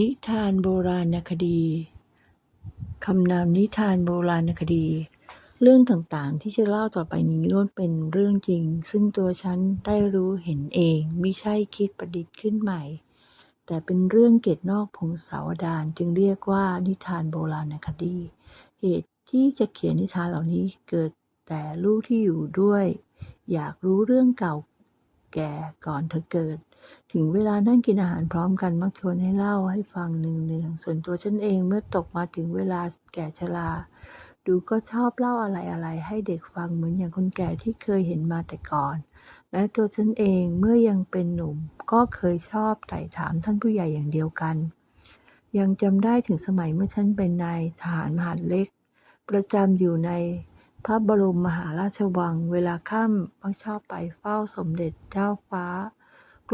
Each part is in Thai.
นิทานโบราณคดีคำนามนิทานโบราณคดี เรื่องต่างๆ ที่จะเล่าต่อไปนี้ล้วนเป็นเรื่องจริง ซึ่งตัวฉันได้รู้เห็นเองไม่ใช่คิดประดิษฐ์ขึ้นใหม่ แต่เป็นเรื่องเกตนอกพงศาวดารจึงเรียกว่านิทานโบราณคดี เหตุที่จะเขียนนิทานเหล่านี้เกิดแต่ลูกที่อยู่ด้วย อยากรู้เรื่องเก่าแก่ก่อนเธอเกิด ถึงเวลานั่งกินอาหารพร้อมกันมักชวนให้เล่าให้ฟังเนืองๆส่วนตัวฉันเองเมื่อตกมาถึงเวลาแก่ชรา ดูก็ชอบเล่าอะไรๆให้เด็กฟังเหมือนอย่างคนแก่ที่เคยเห็นมาแต่ก่อนแม้ตัวฉันเองเมื่อยังเป็นหนุ่มก็เคยชอบไต่ถามท่านผู้ใหญ่อย่างเดียวกัน ยังจำได้ถึงสมัยเมื่อฉันเป็นนายทหารมหาดเล็ก ประจำอยู่ในพระบรมมหาราชวัง เวลาค่ำมักชอบไปเฝ้าสมเด็จเจ้าฟ้า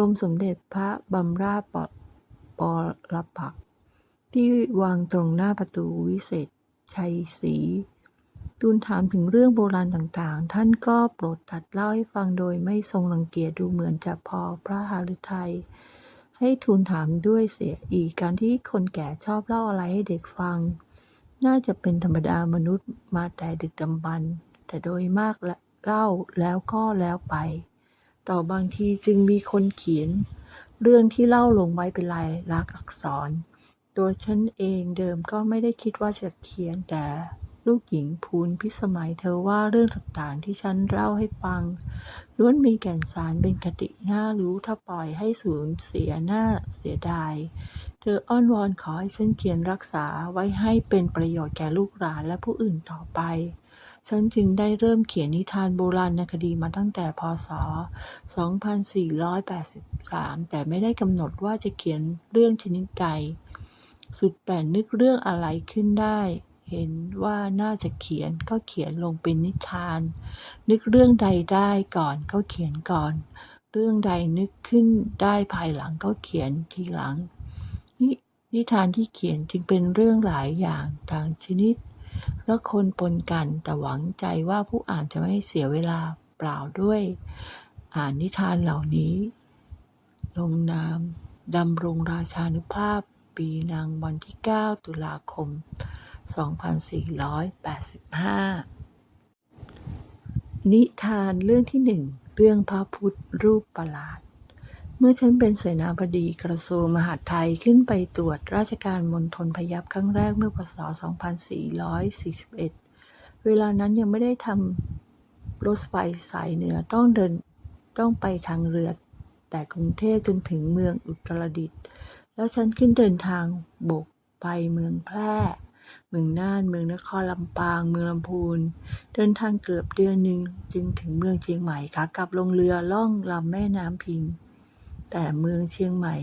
รมสมเด็จพระบำราศปปรปักษ์ที่วางตรงหน้าประตูวิเศษชัยศรีตูนถามถึงเรื่องโบราณต่างๆ ท่านก็โปรดตัดเล่าให้ฟังโดยไม่ทรงรังเกียจดูเหมือนจะพอพระหฤทัยให้ทูลถามด้วยเสียอีกการที่คนแก่ชอบเล่าอะไรให้เด็กฟัง น่าจะเป็นธรรมดามนุษย์มาแต่ดึกดำบรรแต่โดยมากเล่าแล้วก็แล้วไป ต่อบางทีจึงมีคนเขียน เรื่องที่เล่าลงไว้เป็นลายลักษณ์อักษร ตัวฉันเองเดิมก็ไม่ได้คิดว่าจะเขียนแต่ลูกหญิงพูนพิสมัยเธอว่าเรื่องต่างๆที่ฉันเล่าให้ฟังล้วนมีแก่นสารเป็นคติน่ารู้ถ้าปล่อยให้สูญเสียหน้าเสียดาย เธออ้อนวอนขอให้ฉันเขียนรักษาไว้ให้เป็นประโยชน์แก่ลูกหลานและผู้อื่นต่อไป ฉันจึงได้เริ่มเขียนนิทานโบราณคดีมาตั้งแต่พศ 2483 แต่ไม่ได้กำหนดว่าจะเขียนเรื่องชนิดใด สุดแต่นึกเรื่องอะไรขึ้นได้ เห็นว่าน่าจะเขียนก็เขียนลงเป็นนิทาน นึกเรื่องใดได้ก่อนก็เขียนก่อน เรื่องใดนึกขึ้นได้ภายหลังก็เขียนทีหลังนนิทานที่เขียนจึงเป็นเรื่องหลายอย่างต่างชนิด และคนปนกัน แต่หวังใจว่าผู้อ่านจะไม่เสียเวลาเปล่าด้วย อ่านนิทานเหล่านี้ ลงนามดำรงราชานุภาพ ปีนางวันที่ 9 ตุลาคม 2485 นิทานเรื่องที่หนึ่ง เรื่องพระพุทธรูปประหลาด เมื่อฉันเป็นเสนาบดีกระทรวงมหาดไทยขึ้นไปตรวจราชการมณฑลพยัพครั้งแรกเมื่อพศ 2441 เวลานั้นยังไม่ได้ทำรถไฟสายเหนือต้องเดินต้องไปทางเรือ แต่กรุงเทพจนถึงเมืองอุตรดิตถ์แล้วฉันขึ้นเดินทางบกไปเมืองแพร่เมืองน่าน เมืองนครลำปาง เมืองลำพูน เดินทางเกือบเดือนหนึ่งจึงถึงเมืองเชียงใหม่ขากลับลงเรือล่องลำแม่น้ำพิง แต่เมืองเชียงใหม่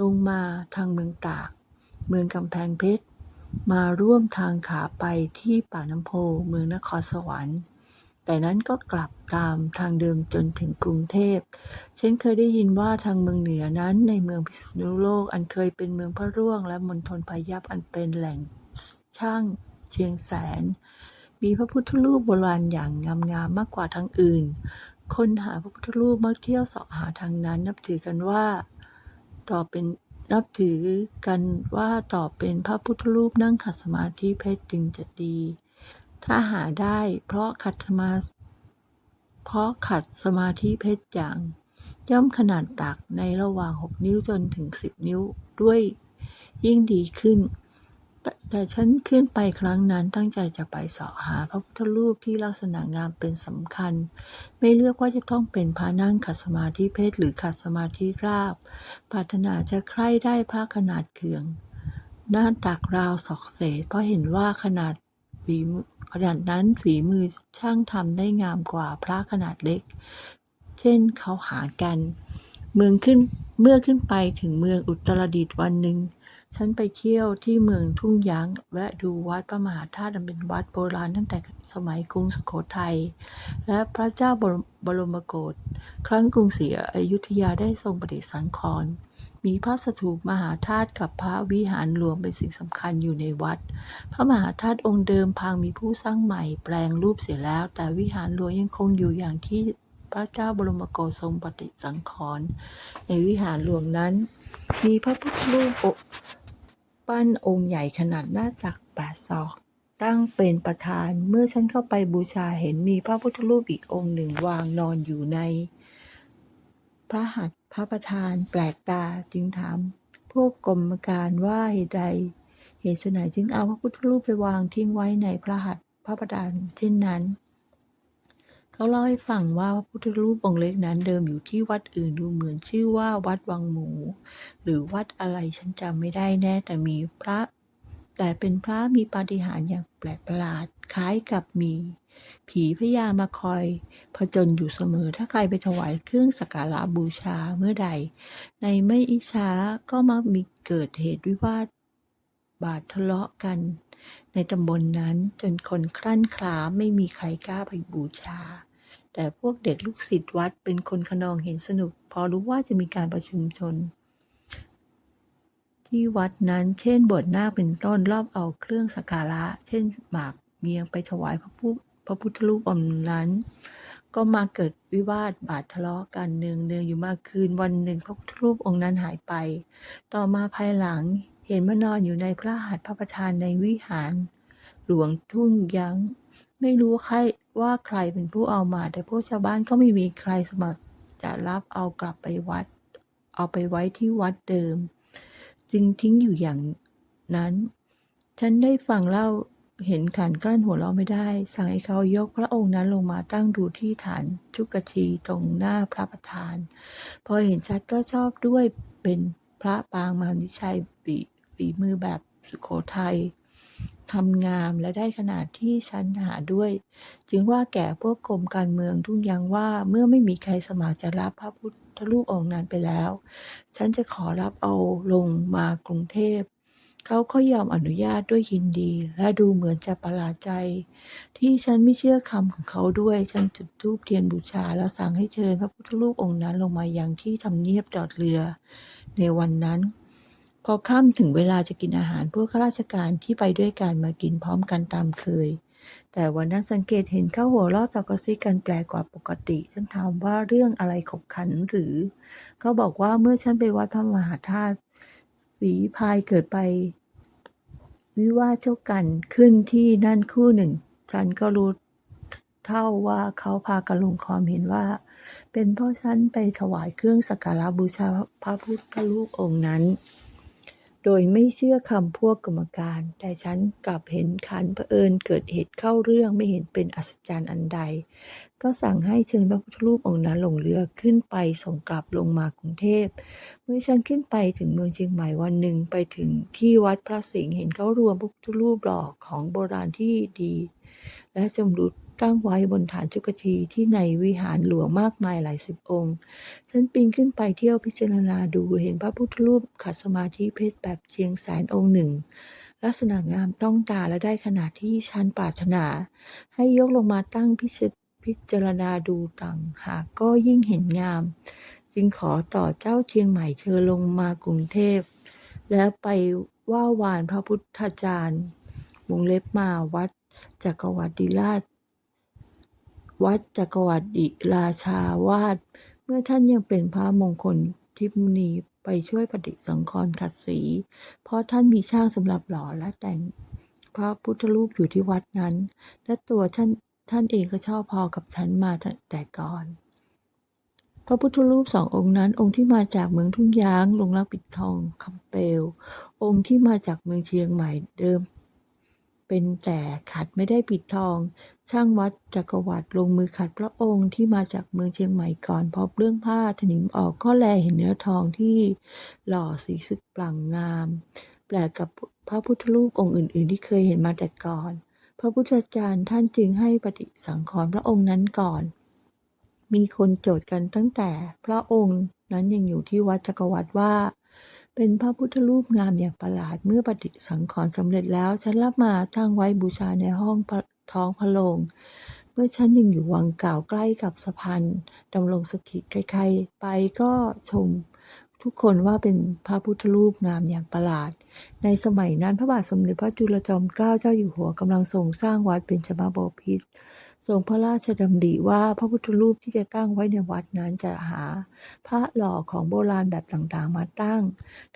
ลงมาทางเมืองตาก เมืองกำแพงเพชร มาร่วมทางขาไปที่ป่าน้ำโพเมืองนครสวรรค์ แต่นั้นก็กลับตามทางเดิมจนถึงกรุงเทพฉันเคยได้ยินว่าทางเมืองเหนือนั้นในเมืองพิษณุโลกอันเคยเป็นเมืองพระร่วง และมณฑลพยัพอันเป็นแหล่งช่างเชียงแสนมีพระพุทธรูปโบราณอย่างงามๆมากกว่าทางอื่น คนหาพระพุทธรูปมักเที่ยวเสาะหาทางนั้น นับถือกันว่า ต่อเป็นนับถือกันว่าต่อเป็นพระพุทธรูปนั่งขัดสมาธิเพชรจึงจะดี ถ้าหาได้เพราะขัดสมาเพราะขัดสมาธิเพชรอย่าง ย่อมขนาดตักในระหว่าง 6 นิ้วจนถึง 10 นิ้วด้วยยิ่งดีขึ้น แต่แต่ฉันขึ้นไปครั้งนั้นตั้งใจจะไปเสาะหาพระพุทธรูปที่ลักษณะงามเป็นสำคัญ ไม่เลือกว่าจะต้องเป็นพระนั่งขัดสมาธิเพชรหรือขัดสมาธิราบ ปรารถนาจะใคร่ได้พระขนาดเคือง หน้าตักราวศอกเศษ เพราะเห็นว่าขนาดฝีมือขนาดนั้นฝีมือช่างทำได้งามกว่าพระขนาดเล็ก เช่นเขาหากัน เมืองขึ้นเมื่อขึ้นไปถึงเมืองอุตรดิตถ์วันหนึ่ง ฉันไปเที่ยวที่เมืองทุ่งยางแวะดูวัดพระมหาธาตุเป็นวัดโบราณตั้งแต่สมัยกรุงสุโขทัยและพระเจ้าบรมบรมโกศครั้งกรุงศรีอยุธยาได้ทรงปฏิสังขรณ์มีพระสถูปมหาธาตุกับพระวิหารหลวงเป็นสิ่งสำคัญอยู่ในวัด พระมหาธาตุองค์เดิมพังมีผู้สร้างใหม่แปลงรูปเสียแล้ว แต่วิหารหลวงยังคงอยู่อย่างที่พระเจ้าบรมโกศทรงปฏิสังขรณ์ในวิหารหลวงนั้น มีพระพุทธรูปองค์ ปั้นองค์ใหญ่ขนาดหน้าตักแปดศอก ตั้งเป็นประธานเมื่อฉันเข้าไปบูชาเห็นมีพระพุทธรูปอีกองค์หนึ่งวางนอนอยู่ใน พระหัตถ์พระประธานแปลกตาจึงถาม พวกกรมการว่าเหตุใด เหตุไฉนจึงเอาพระพุทธรูปไปวางทิ้งไว้ในพระหัตถ์พระประธานเช่นนั้น เขาเล่าให้ฟังว่าพระพุทธรูปองค์เล็กนั้นเดิมอยู่ที่วัดอื่นดูเหมือนชื่อว่าวัดวังหมู หรือวัดอะไรฉันจำไม่ได้แน่ แต่มีพระ แต่เป็นพระมีปาฏิหาริย์อย่างแปลกประหลาด คล้ายกับมี ผีพญามาคอยผจญอยู่เสมอถ้าใครไปถวายเครื่องสักการะบูชาเมื่อใด ในไม่อิช้าก็มักมีเกิดเหตุวิวาทบาดทะเลาะกัน ในตำบลนนั้นจนคนครั่นคลาไม่มีใครกล้าไปบูชา แต่พวกเด็กลูกศิษย์วัดเป็นคนขนองเห็นสนุก พอรู้ว่าจะมีการประชุมชน ที่วัดนั้นเช่นบวชนาคเป็นต้นรอบเอาเครื่องสักการะ เช่นหมากเมียงไปถวายพระพุพระพุทธรูปองค์นั้น ก็มาเกิดวิวาทบาดทะเลาะกันเนืองเนืองๆอยู่มาคืนวันหนึ่งพระพุทธรูปองค์นั้นหายไป ต่อมาภายหลัง เห็นมานอนอยู่ในพระหัตถ์พระประธานในวิหาร หลวงทุ่งยั้ง ไม่รู้ใครว่าใครเป็นผู้เอามา แต่พวกชาวบ้านก็ไม่มีใครสมัครจะรับเอากลับไปวัด เอาไปไว้ที่วัดเดิม จึงทิ้งอยู่อย่างนั้น ฉันได้ฟังเล่าเห็นขันกลั้นหัวเราะไม่ได้ สั่งให้เขายกพระองค์นั้นลงมาตั้งดูที่ฐานชุกชีตรงหน้าพระประธาน พอเห็นชัดก็ชอบด้วยเป็นพระปางมานิชัยฝี ฝีมือแบบสุโขทัยทำงามและได้ขนาดที่ฉันหาด้วย จึงว่าแก่พวกกรมการเมืองทุ่งยังว่าเมื่อไม่มีใครสมัครจะรับพระพุทธรูปองค์นั้นไปแล้ว ฉันจะขอรับเอาลงมากรุงเทพ เขาก็ยอมอนุญาตด้วยยินดี และดูเหมือนจะประหลาดใจ ที่ฉันไม่เชื่อคำของเขาด้วย ฉันจุดธูปเทียนบูชาแล้วสั่งให้เชิญพระพุทธรูปองค์นั้นลงมายังที่ทำเนียบจอดเรือ ในวันนั้น พอค่ำถึงเวลาจะกินอาหารพวกข้าราชการที่ไปด้วยกันมากินพร้อมกันตามเคย แต่วันนั้นสังเกตเห็นเข้าหัวเราะตะกซิกันแปลกว่าปกติฉันถามว่าเรื่องอะไรขบขันหรือ เขาบอกว่าเมื่อฉันไปวัดพระมหาธาตุฝีพายเกิดไป วิวาเจ้ากันขึ้นที่นั่นคู่หนึ่ง ฉันก็รู้เท่าว่าเขาพากันลงความเห็นว่า เป็นเพราะฉันไปถวายเครื่องสักการะบูชาพระพุทธรูปองค์นั้น โดยไม่เชื่อคำพวกกรรมการ แต่ฉันกลับเห็นขันเผอิญเกิดเหตุเข้าเรื่องไม่เห็นเป็นอัศจรรย์อันใด ก็สั่งให้เชิญพระพุทธรูปองค์นั้นลงเรือขึ้นไปส่งกลับลงมากรุงเทพ เมื่อฉันขึ้นไปถึงเมืองเชียงใหม่วันหนึ่งไปถึงที่วัดพระสิงห์เห็นเขารวมพระพุทธรูปหล่อของโบราณที่ดี และจำรุด ตั้งไว้บนฐานจุกชีที่ในวิหารหลวงมากมายหลายสิบองค์ ฉันปีนขึ้นไปเที่ยวพิจารณาดูเห็นพระพุทธรูปขัดสมาธิเพชรแบบเชียงแสนองค์หนึ่ง ลักษณะงามต้องตาและได้ขนาดที่ฉันปรารถนา ให้ยกลงมาตั้งพิจพิจารณาดูต่างหากก็ยิ่งเห็นงาม จึงขอต่อเจ้าเชียงใหม่เชิญลงมากรุงเทพ แล้วไปว่าวานพระพุทธจารย์วงเล็บมาวัดจักรวรรดิราช วัดจักรวรรดิราชาวาสเมื่อท่านยังเป็นพระมงคลทิพมุนีไปช่วยปฏิสังขรณ์ขัดสี เพราะท่านมีช่างสำหรับหล่อและแต่งพระพุทธรูปอยู่ที่วัดนั้น และตัวท่านท่านเองก็ชอบพอกับฉันมาแต่ก่อน พระพุทธรูปสององค์นั้น องค์ที่มาจากเมืองทุ่งยางลงรักปิดทองคำเปลวองค์ที่มาจากเมืองเชียงใหม่เดิม เป็นแต่ขัดไม่ได้ปิดทอง ช่างวัดจักรวรรดิลงมือขัดพระองค์ที่มาจากเมืองเชียงใหม่ก่อนพอเรื่องผ้าถนิมออกก็แลเห็นเนื้อทองที่หล่อสีสึกปลั่งงาม แปลกกับพระพุทธรูปองค์อื่น ๆ ที่เคยเห็นมาแต่ก่อน พระพุทธจารย์ท่านจึงให้ปฏิสังขรณ์พระองค์นั้นก่อน มีคนโจทย์กันตั้งแต่พระองค์นั้นยังอยู่ที่วัดจักรวรรดิว่า เป็นพระพุทธรูปงามอย่างประหลาดเมื่อปฏิสังขรณ์สำเร็จแล้ว ฉันรับมาตั้งไว้บูชาในห้องท้องพระโรงเมื่อฉันยังอยู่วังเก่าใกล้กับสะพานดำรงสถิตใครๆ ไปก็ชมทุกคนว่าเป็นพระพุทธรูปงามอย่างประหลาด ในสมัยนั้นพระบาทสมเด็จพระจุลจอมเกล้าเจ้าอยู่หัวกำลังทรงสร้างวัดเบญจมาบพิตร ทรงพระราชดำริว่าพระพุทธรูปที่จะตั้งไว้ในวัดนั้นจะหา พระหล่อของโบราณแบบต่างๆ มาตั้ง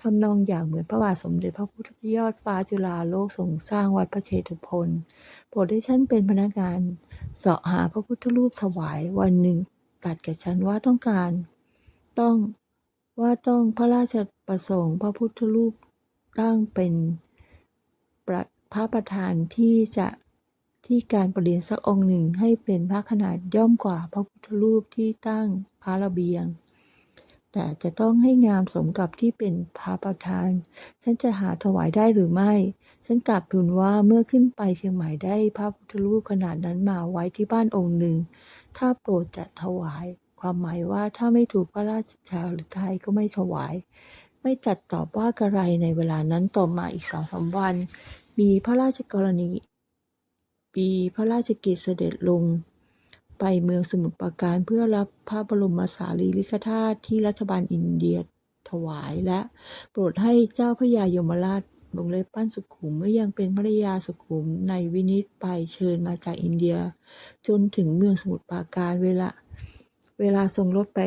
ทำนองอย่างเหมือนพระบาทสมเด็จพระพุทธยอดฟ้าจุฬาโลกทรงสร้างวัดพระเชตุพนโปรดให้ฉันเป็นพนักงานเสาะหาพระพุทธรูปถวายวันหนึ่งตัดแก่ฉันว่าต้องการ ต้องว่าต้องพระราชประสงค์พระพุทธรูปตั้งเป็นประพระประธานที่จะ ที่การประเรียนสักองค์หนึ่งให้เป็นพระขนาดย่อมกว่าพระพุทธรูปที่ตั้งพระระเบียง แต่จะต้องให้งามสมกับที่เป็นพระประธาน ฉันจะหาถวายได้หรือไม่ ฉันกลับทูลว่าเมื่อขึ้นไปเชียงใหม่ได้พระพุทธรูปขนาดนั้นมาไว้ที่บ้านองค์หนึ่ง ถ้าโปรดจะถวาย ความหมายว่าถ้าไม่ถูกพระราชทาหรือไทยก็ไม่ถวาย ไม่จัดตอบว่ากระไรในเวลานั้นต่อมาอีกสองสามวัน มีพระราชกรณี ปีพระราชกิจเสด็จลง ไปเมืองสมุทรปราการเพื่อรับพระบรมสารีริกธาตุที่รัฐบาลอินเดียถวายและโปรดให้เจ้าพระยายมราชวงเล็บปั้นสุขุมเมื่อยังเป็นภรยาสุขุมในวินิจไปเชิญมาจากอินเดีย จนถึงเมืองสมุทรปราการเวลา เวลาทรงรถไป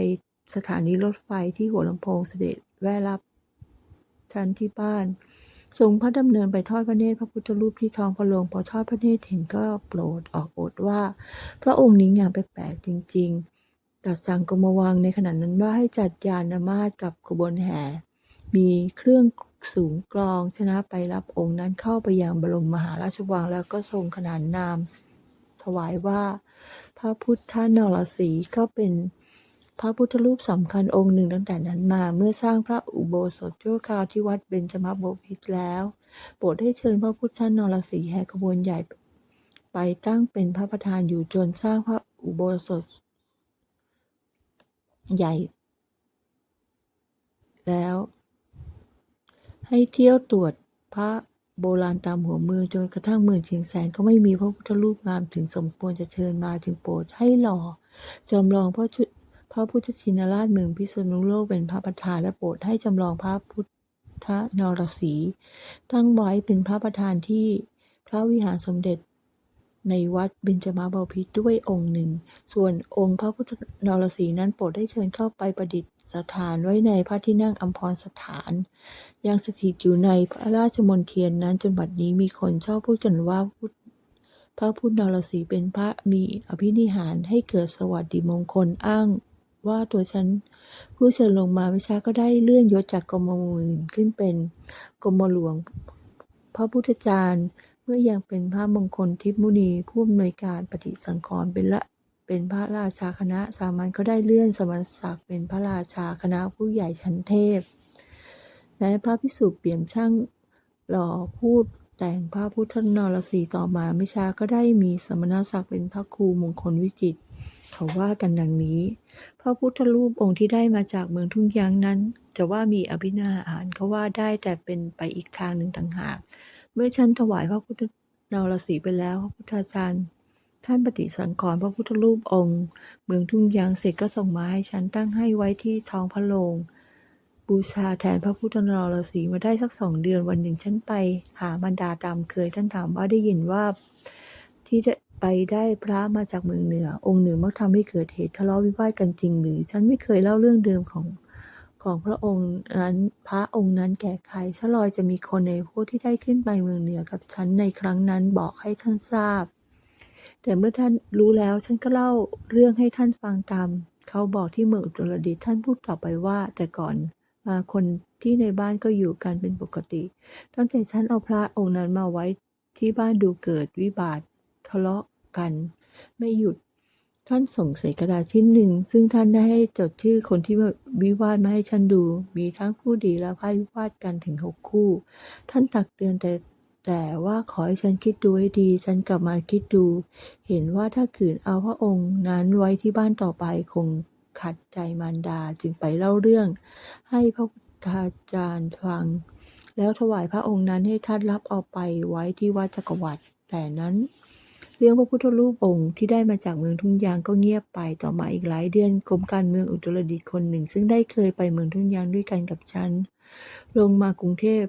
สถานีรถไฟที่หัวลำโพงเสด็จแวะรับฉันที่บ้าน ทรงพระดำเนินไปทอดพระเนตรพระพุทธรูปที่ท้องพระโรงพอทอดพระเนตรเห็นก็โปรดออกโอดว่า พระองค์นี้งามแปลกๆจริง ๆ ตัดสั่งกรมวังในขณะนั้นว่าให้จัดยานนามาตกับขบวนแห่ มีเครื่องสูงกลองชนะไปรับองค์นั้นเข้าไปยังบรมมหาราชวังแล้วก็ทรงขนานนาม ถวายว่า พระพุทธนรสีก็เป็น พระพุทธรูปสำคัญองค์หนึ่งตั้งแต่นั้นมา เมื่อสร้างพระอุโบสถชั่วคราวที่วัดเบญจมบพิตรแล้ว โปรดให้เชิญพระพุทธนรสีแห่ขบวนใหญ่ ไปตั้งเป็นพระประธานอยู่จนสร้างพระอุโบสถ ใหญ่ แล้ว ให้เที่ยวตรวจพระโบราณตามหัวเมืองจนกระทั่งเมืองเชียงแสนก็ไม่มีพระพุทธรูปงามถึงสมควรจะเชิญมาจึงโปรดให้หล่อจำลองพระชุ พระพุทธชินราชเมืองพิษณุโลกเป็นพระประธานและโปรดให้จำลองพระพุทธนรสีตั้งไว้เป็นพระประธานที่พระวิหารสมเด็จในวัดเบญจมาบพิตด้วยองค์หนึ่ง ส่วนองค์พระพุทธนรสีนั้นโปรดได้เชิญเข้าไปประดิษฐานไว้ในพระที่นั่งอัมพรสถาน ยังสถิตอยู่ในพระราชมณฑียนนั้นจนบัดนี้มีคนชอบพูดกันว่าพุทธพระพุทธนรสีเป็นพระมีอภินิหารให้เกิดสวัสดิมงคลอ้าง ว่าตัวฉันผู้เชิญลงมาไม่ช้าก็ได้เลื่อนยศจากกรมหมื่นขึ้นเป็นกรมหลวง พระพุทธจารย์เมื่อยังเป็นพระมงคลทิพมุนีผู้อำนวยการปฏิสังขรณ์เป็นละเป็นพระราชาคณะสามัญก็ได้เลื่อนสมณศักดิ์เป็นพระราชาคณะผู้ใหญ่ชั้นเทพแม้พระพิสุเปี่ยมช่างหล่อพูดแต่งพระพุทธนรสีต่อมาไม่ช้าก็ได้มีสมณศักดิ์เป็นพระครูมงคลวิจิตร เขาว่ากันดังนี้ พระพุทธรูปองค์ที่ได้มาจากเมืองทุ่งยางนั้นจะว่ามีอภินาหารก็ว่าได้แต่เป็นไปอีกทางหนึ่งต่างหาก เมื่อฉันถวายพระพุทธนารสีไปแล้วพระพุทธาจารย์ท่านปฏิสังขรณ์พระพุทธรูปองค์ เมืองทุ่งยางเสร็จก็ส่งมาให้ฉันตั้งให้ไว้ที่ท้องพระโรงบูชาแทนพระพุทธนรสีมาได้สักสองเดือนวันหนึ่งฉันไป หาบรรดาตามเคยท่านถามว่าได้ยินว่าที่ ไปได้พระมาจากเมืองเหนือ องค์หนึ่งมักทำให้เกิดเหตุทะเลาะวิวาทกันจริงหรือ ฉันไม่เคยเล่าเรื่องเดิมของของพระองค์นั้นพระองค์นั้นแก่ใครชะลอยจะมีคนในพวกที่ได้ขึ้นไปเมืองเหนือกับฉันในครั้งนั้นบอกให้ท่านทราบ แต่เมื่อท่านรู้แล้วฉันก็เล่าเรื่องให้ท่านฟังตาม เขาบอกที่เมืองอุตรดิตถ์ท่านพูดกลับไปว่า แต่ก่อนมาคนที่ในบ้านก็อยู่กันเป็นปกติ ตั้งแต่ฉันเอาพระองค์นั้นมาไว้ที่บ้านดูเกิดวิบาททะเลาะ กัน ไม่หยุด ท่านส่งใส่กระดาษชิ้นหนึ่ง ซึ่งท่านได้ให้จดชื่อคนที่วิวาทมาให้ฉันดู มีทั้งผู้ดีและพ่ายวิวาทกันถึงหกคู่ ท่านตักเตือนแต่แต่ว่าขอให้ฉันคิดดูให้ดี ฉันกลับมาคิดดู เห็นว่าถ้าขืนเอาพระองค์นั้นไว้ที่บ้านต่อไปคงขัดใจมารดาจึงไปเล่าเรื่อง ให้พระพุทธาจารย์ฟัง แล้วถวายพระองค์นั้นให้ท่านรับเอาไปไว้ที่วัดจักรวรรดิแต่นั้น เรื่องพระพุทธรูปองค์ที่ได้มาจากเมืองทุ่งยางก็เงียบไปต่อมาอีกหลายเดือนกรมการเมืองอุตรดิตถ์คนหนึ่ง ซึ่งได้เคยไปเมืองทุ่งยางด้วยกันกับฉัน ลงมากรุงเทพ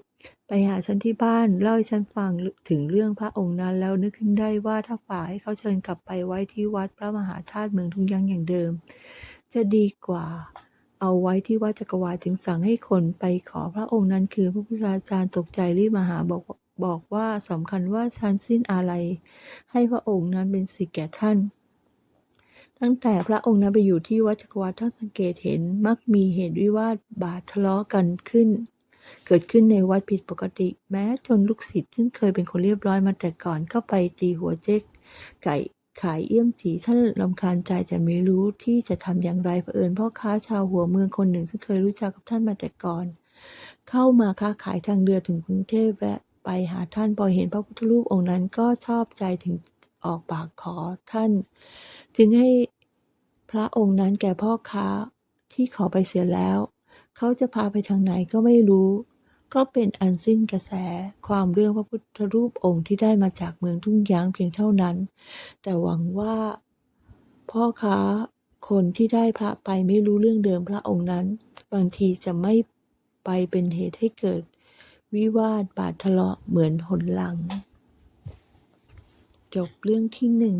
ไปหาฉันที่บ้านเล่าให้ฉันฟังถึงเรื่องพระองค์นั้นแล้วนึกขึ้นได้ว่าถ้าฝ่าให้เขาเชิญกลับไปไว้ที่วัดพระมหาธาตุเมืองทุ่งยางอย่างเดิม จะดีกว่าเอาไว้ที่วัดจักรวาลจึงสั่งให้คนไปขอพระองค์นั้นคือพระพุทธาจารย์ตกใจรีบมาหาบอก บอกว่าสำคัญว่าฉันสิ้นอะไรให้พระองค์นั้นเป็นสิทธิแก่ท่าน ตั้งแต่พระองค์นั้นไปอยู่ที่วัดจักรวาลท่านสังเกตเห็นมักมีเหตุวิวาทบาดทะเลาะกันขึ้น เกิดขึ้นในวัดผิดปกติ แม้จนลูกศิษย์ซึ่งเคยเป็นคนเรียบร้อยมาแต่ก่อนก็ไปตีหัวเจ๊กไก่ขายเอี้ยมจีท่านลำคาญใจแต่ไม่รู้ที่จะทำอย่างไรเผอิญพ่อค้าชาวหัวเมืองคนหนึ่งซึ่งเคยรู้จักกับท่านมาแต่ก่อน เข้ามาค้าขายทางเรือถึงกรุงเทพแวะ ไปหาท่านพอเห็นพระพุทธรูปองค์นั้นก็ชอบใจถึงออกปากขอท่าน จึงให้พระองค์นั้นแก่พ่อค้าที่ขอไปเสียแล้ว เขาจะพาไปทางไหนก็ไม่รู้ ก็เป็นอันสิ้นกระแสความเรื่องพระพุทธรูปองค์ที่ได้มาจากเมืองทุ่งยางเพียงเท่านั้น แต่หวังว่าพ่อค้าคนที่ได้พระไปไม่รู้เรื่องเดิมพระองค์นั้น บางทีจะไม่ไปเป็นเหตุให้เกิด วิวาทบาดทะเลาะเหมือนหนหลัง จบเรื่องที่หนึ่ง